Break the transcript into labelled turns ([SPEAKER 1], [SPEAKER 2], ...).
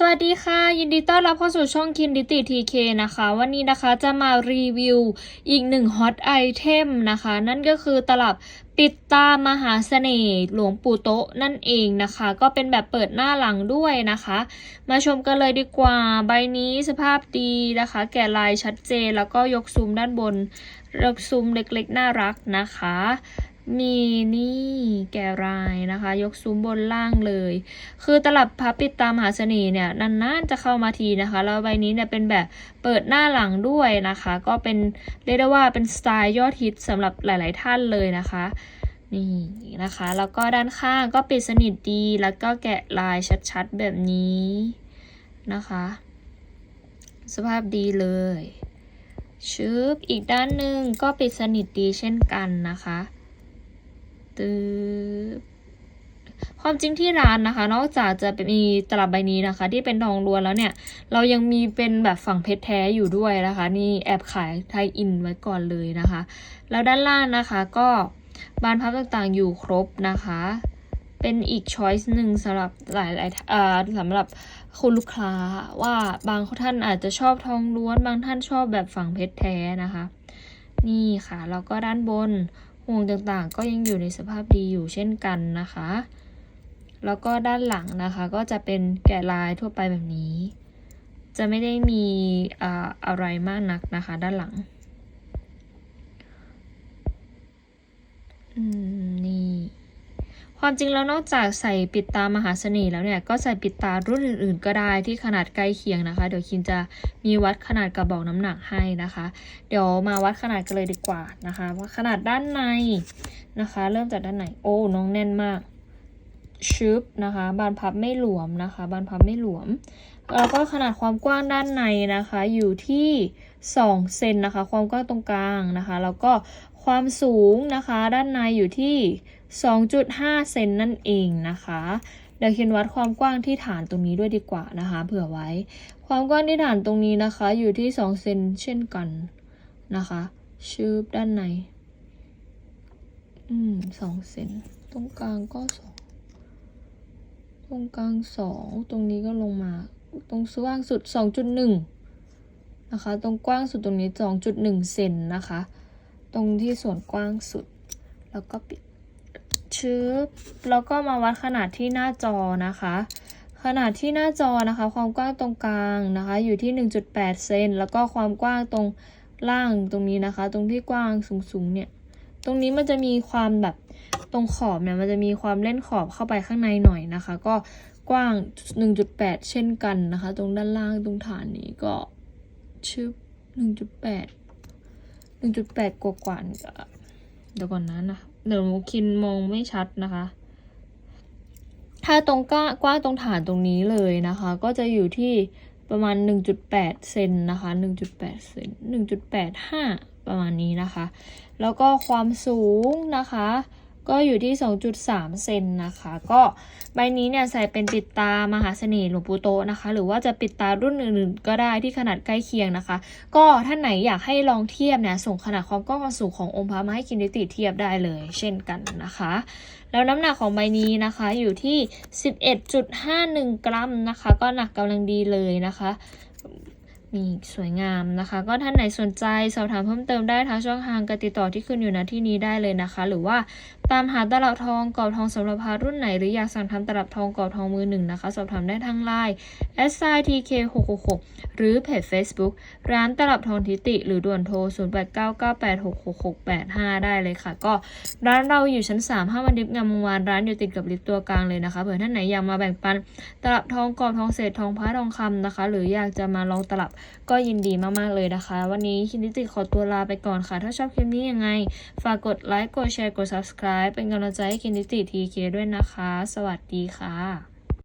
[SPEAKER 1] สวัสดีค่ะ ยินดีต้อนรับเข้าสู่ช่องคินดิติทีเคนะคะ วันนี้นะคะจะมารีวิวอีกหนึ่งฮอตไอเทมนะคะ นั่นก็คือตลับปิดตามหาเสน่ห์หลวงปู่โตะนั่นเองนะคะ ก็เป็นแบบเปิดหน้าหลังด้วยนะคะ มาชมกันเลยดีกว่าใบนี้สภาพดีนะคะ แกะลายชัดเจนแล้วก็ยกซูมด้านบนยกซูมเล็กๆ น่ารักนะคะ มีนี่แกะลายนะคะ ยกซูมบนล่างเลย คือตลับพับปิดตามหาเสน่ห์เนี่ยนานๆจะเข้ามาทีนะคะ แล้วใบนี้เนี่ยเป็นแบบเปิดหน้าหลังด้วยนะคะ ก็เป็นเรียกได้ว่าเป็นสไตล์ยอดฮิตสำหรับหลาย ๆ ท่านเลยนะคะนี่นะคะ แล้วก็ด้านข้างก็ปิดสนิทดี แล้วก็แกะลายชัดๆแบบนี้นะคะ สภาพดีเลยชึบอีกด้านหนึ่งก็ปิดสนิทดีเช่นกันนะคะ ตืบความจริงที่ร้านนะคะ นอกจากจะมีตลับใบนี้นะคะ ที่เป็นทองล้วนแล้วเนี่ย เรายังมีเป็นแบบฝั่งเพชรแท้อยู่ด้วยนะคะ นี่แอบขายไทยอินไว้ก่อนเลยนะคะ แล้วด้านล่างนะคะก็บานพับต่างๆอยู่ครบนะคะ เป็นอีกช้อยส์หนึ่งสำหรับหลายๆเอ่อสำหรับคุณลูกค้าว่าบางท่านอาจจะชอบทองล้วน บางท่านชอบแบบฝั่งเพชรแท้นะคะ นี่ค่ะแล้วก็ด้านบน ห่วงต่างๆ ก็ยังอยู่ในสภาพดีอยู่เช่นกันนะคะ แล้วก็ด้านหลังนะคะก็จะเป็นแกะลายทั่วไปแบบนี้ จะไม่ได้มีอ่าอะไรมากนักนะคะ ด้านหลัง อืม ความจริงแล้วนอกจากใส่ปิดตามหาเสน่ห์แล้วเนี่ย ก็ใส่ปิดตารุ่นอื่นๆ ก็ได้ที่ขนาดใกล้เคียงนะคะ เดี๋ยวคินจะมีวัดขนาดกระบอกน้ำหนักให้นะคะ เดี๋ยวมาวัดขนาดกันเลยดีกว่านะคะ ว่าขนาดด้านในนะคะ เริ่มจากด้านในโอ้น้องแน่นมาก ชึบนะคะ บานพับไม่หลวมนะคะ บานพับไม่หลวม แล้วก็ขนาดความกว้างด้านในนะคะ อยู่ที่2เซนนะคะ ความกว้างตรงกลางนะคะ แล้วก็ความสูงนะคะ ด้านในอยู่ที่ 2.5 เซนนั่นเองนะคะเดี๋ยวเขียนวัดความกว้างที่ฐานตรงนี้ด้วยดีกว่านะคะ เผื่อไว้ ความกว้างที่ฐานตรงนี้นะคะ อยู่ที่ 2 เซนเช่นกันนะคะ ชืบด้านใน อืมสองเซนตรงกลางก็สอง ตรงกลางสองตรงนี้ก็ลงมา ตรงกว้างสุดสองจุดหนึ่งนะคะ ตรงกว้างสุดตรงนี้สองจุดหนึ่งเซนนะคะ ตรงที่ส่วนกว้างสุด แล้วก็ปิดชืบแล้วก็มาวัดขนาดที่หน้าจอนะคะ ขนาดที่หน้าจอนะคะ ความกว้างตรงกลางนะคะ อยู่ที่ 1.8 เซนแล้วก็ความกว้างตรงล่างตรงนี้นะคะ ตรงที่กว้างสูงๆเนี่ย ตรงนี้มันจะมีความแบบตรงขอบเนี่ยมันจะมีความเล่นขอบเข้าไปข้างในหน่อยนะคะ ก็กว้าง 1.8 เช่นกันนะคะ ตรงด้านล่างตรงฐานนี้ก็ชึบ1.8 1.8 กว่ากว่าเดี๋ยวก่อนนะนะเดี๋ยวคินมองไม่ชัดนะคะ ถ้าตรงก้างกว้างตรงฐานตรงนี้เลยนะคะ ก็จะอยู่ที่ประมาณ 1.8 เซนนะคะ 1.8 เซน1.85 ประมาณนี้นะคะ แล้วก็ความสูงนะคะ ก็อยู่ที่ 2.3 เซนนะคะ ก็ใบนี้เนี่ยใส่เป็นปิดตามหาเสน่ห์หลวงปู่โตนะคะ หรือว่าจะปิดตารุ่นอื่นๆ ก็ได้ที่ขนาดใกล้เคียงนะคะ ก็ท่านไหนอยากให้ลองเทียบเนี่ยส่งขนาดความกว้างความสูงขององค์พระมาให้คินดิติเทียบได้เลย เช่นกันนะคะ แล้วน้ำหนักของใบนี้นะคะอยู่ที่ 11.51 กรัมนะคะ ก็หนักกำลังดีเลยนะคะ นี่สวยงามนะคะ ก็ท่านไหนสนใจสอบถามเพิ่มเติมได้ทางช่องทางการติดต่อที่ขึ้นอยู่ณที่นี้ได้เลยนะคะ หรือว่า ตามหาตลับทองกรอบทองสำหรับพารุ่นไหน หรืออยากสั่งทำตลับทองกรอบทองมือหนึ่งนะคะ สอบถามได้ทางไลน์ s i t k 6 6 6หรือเพจ Facebook ร้านตลับทองทิติ หรือด่วนโทร 0 8 9 9 8 6 6 6 8 5 ได้เลยค่ะ ก็ร้านเราอยู่ชั้น3 5วันดิบงามวงวานร้านอยู่ติดกับลิฟต์ตัวกลางเลยนะคะเผื่อท่านไหนอยากมาแบ่งปันตลับทองกรอบทองเศษทองพระทองคำนะคะ หรืออยากจะมาลองตลับก็ยินดีมากๆเลยนะคะ วันนี้คินดิติขอตัวลาไปก่อนค่ะ ถ้าชอบคลิปนี้ยังไง ฝากกดไลค์กดแชร์กด subscribe เป็นกำลังใจให้กินดิติทีเคด้วยนะคะ สวัสดีค่ะ